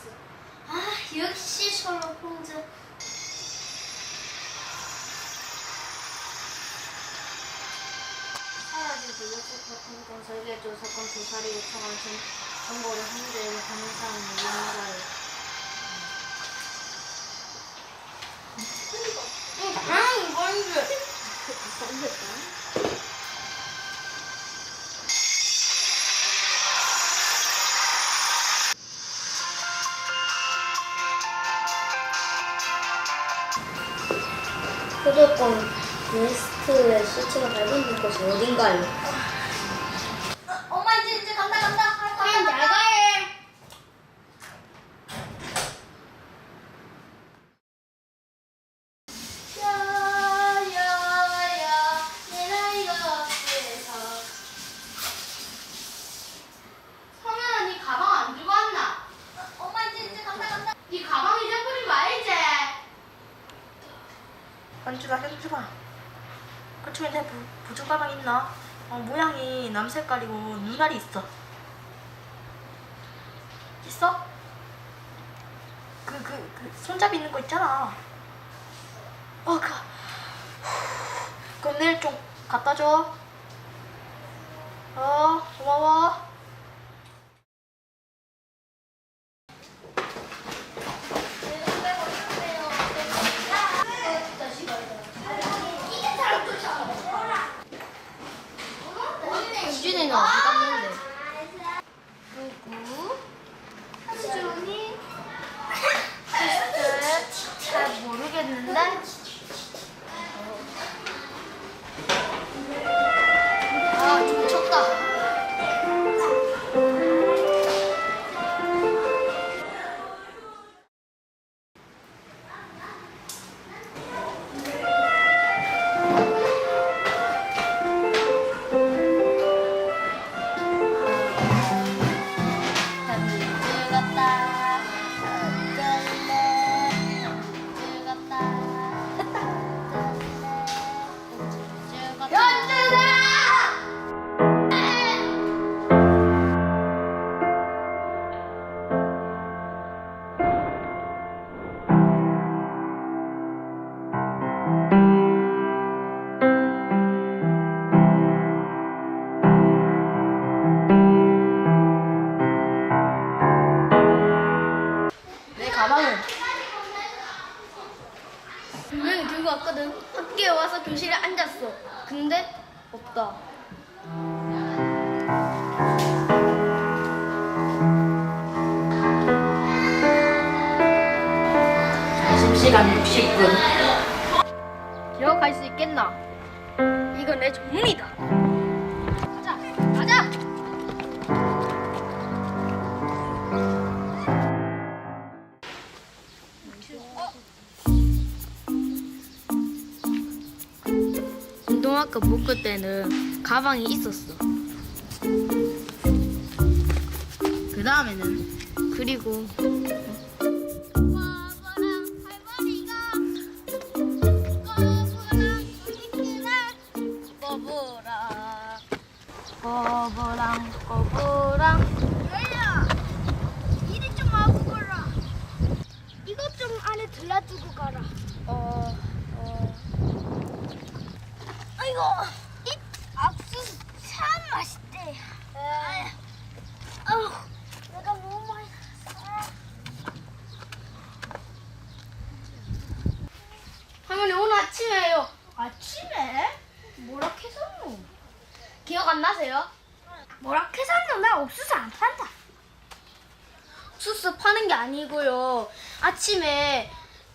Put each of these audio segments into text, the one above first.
알았어. 아, 역시 셜록 홈즈. 사라진 블록스 같은 건 설계조 사건 조사를 요청한 정보를 한대에 감사한 일인가요? 표적권 리스트에 수치가 발견된 곳이 어딘가요? 엄마 이제 이제 간다 간다. 그냥 잘 가해. 야야야 내 나이가 어때서 성현아 네 가방 안 주고 왔나? 엄마 이제 이제 간다 간다 네 가방 잊어버린 거 알지? 현주가 그쪽에 내 부, 부주 가방 있나? 어, 모양이 남 색깔이고 눈알이 있어 있어? 그 그 그 손잡이 있는 거 있잖아 어 그. 그럼 내일 좀 갖다 줘. 어 고마워. 유진이는 어디 갔 분명히 들고 왔거든. 학교에 와서 교실에 앉았어. 근데 없다. 점심시간 60분. 기억할 수 있겠나? 이건 내 전문이다. 운동학교 복귀 때는 가방이 있었어. 그 다음에는 그리고 이고, 이 압수 참 맛있대. 아우, 내가 너무. 아. 할머니 오늘 아침에요. 아침에 뭐라 캐섰노? 기억 안 나세요? 뭐라 캐섰노? 나 옥수수 안 판다. 옥수수 파는 게 아니고요. 아침에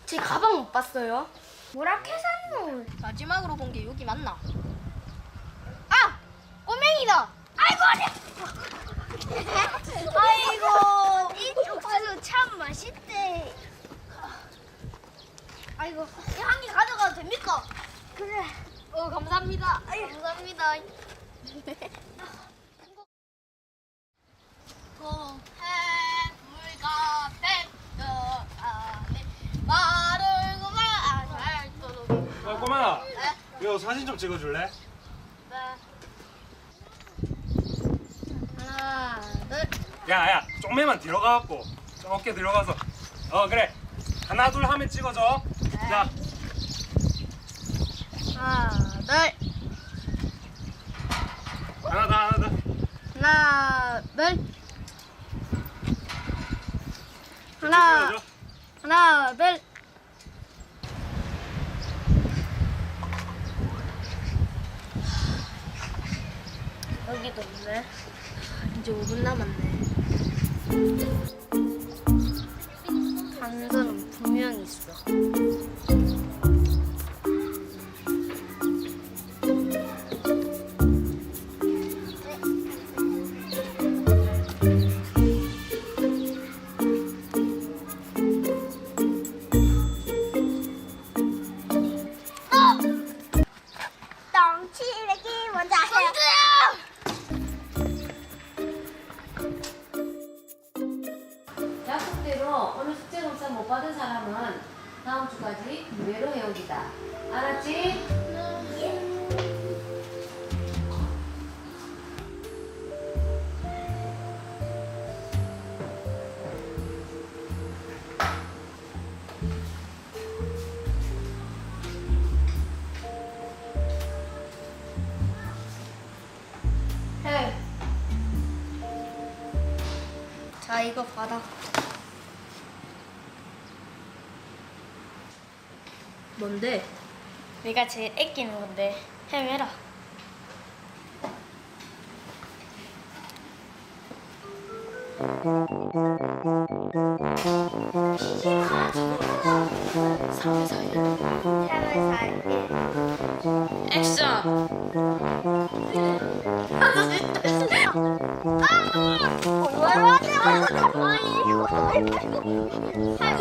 제 가방 못 봤어요. 캐섰노? 마지막으로 본 게 여기 맞나? 아! 꼬맹이다! 아이고, 아이고, 이 옥수수 참 맛있대. 아이고, 이한개 가져가도 됩니까? 그래. 어, 감사합니다. 감사합니다. 이거 사진 좀 찍어줄래? 하나 둘 야야 쪽매만 뒤로 가갖고 좀 어깨 뒤로 가서 어 그래 하나 둘 하면 찍어줘. 자, 하나, 둘, 하나 더 하나 더. 하나, 둘. 하나, 찍어줘. 하나, 둘. 여기도 있네. 이제 5분 남았네. 당근은 분명히 있어. 해오기다. 알았지? 해. 자, 이거 받아. 뭔데? 내가 제일 아끼는 건데 해매라. 액션!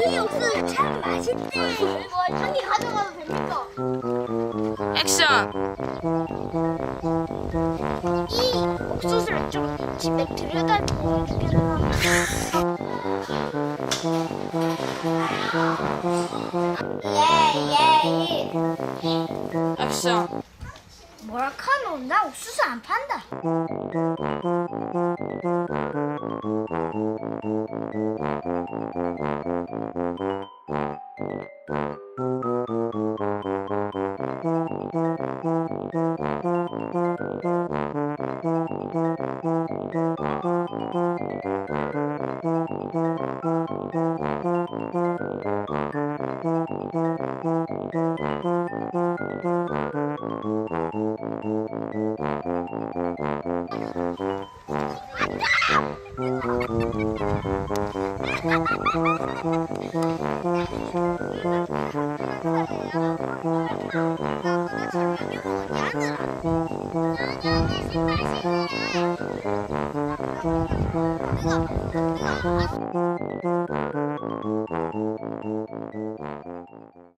이 옥수수 참 맛있대. 한개 가져가도 됩니까? 액션! 이 옥수수를 좀 집에 들여다 주겠나? 예, 예. 액션! 뭐라 카노? 나 옥수수 안 판다. 아,